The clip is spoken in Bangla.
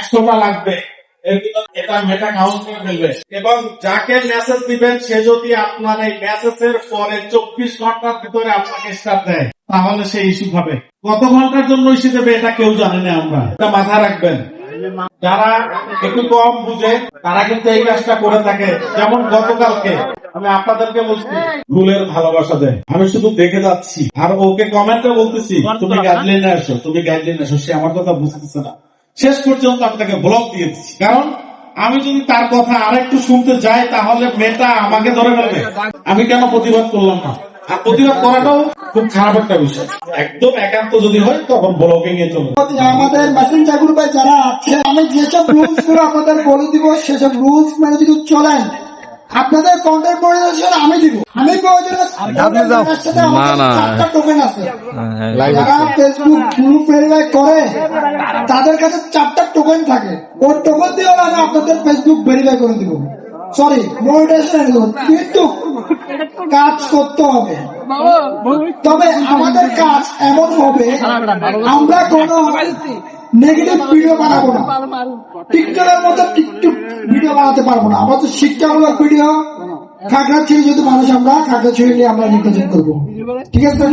একশোটা লাগবে। এটা মেটা কাউন্ট করে ফেলবে। এবং যাকে মেসেজ দিবেন সে যদি আপনার এই মেসেজের পরে চব্বিশ ঘণ্টার ভিতরে আপনাকে স্টার দেয় তাহলে সে ইস্যু হবে কত ঘণ্টার জন্য ইস্যু দেবে এটা কেউ জানে না আমরা। এটা মাথায় রাখবেন। যারা একটু কম বুঝে তারা কিন্তু এই কাজটা করে থাকে। যেমন গতকালকে আমি আপনাদেরকে বলছি ভুলের ভালোবাসা দেয়। আমি শুধু দেখে যাচ্ছি। আর ওকে কমেন্টে বলতেছি তুমি গাইডলাইনে আসো তুমি গাইডলাইনে আসো। সে আমার কথা বুঝতেছে না। শেষ পর্যন্ত আমি তাকে ব্লক দিয়ে দিচ্ছি। কারণ আমি যদি তার কথা আর একটু শুনতে যাই, তাহলে মেয়েটা আমাকে ধরে ফেলবে। আমি কেন প্রতিবাদ করলাম না? আর প্রতিবাদ করাটাও খুব খারাপ একটা বিষয়। একদম একান্ত যদি হয়, তখন ব্লকিং এ চলবে। আমাদের মেসেঞ্জার গ্রুপে যারা আছে, আমি যেসব রুলসগুলো আমাদের বলে দিব, সেসব রুলস মানে যদি চলেন আপনাদের কন্টেন্ট মনিটাইজেশন আমি দিব। আমি না, না। টোকেন আছে। যারা ফেসবুক গ্রুপ ভেরিফাই করে তাদের কাছে চারটা টোকেন থাকে। ওর টোকেন দিয়ে আমি আপনাদের ফেসবুক ভেরিফাই করে দিব। সরি মনিটাইজেশন কিন্তু কাজ করতে হবে। তবে আমাদের কাজ এমন হবে আমরা কোনো নেগেটিভ ভিডিও বানাবো না। টিকটকের মতো টিকটক বানাতে পারব না। আমরা তো শিক্ষামূলক ভিডিও খাগড়া ছেড়ে যদি মানুষ আমরা খাগড়া ছেড়ে নিয়ে আমরা নির্বাচন করব। ঠিক আছে?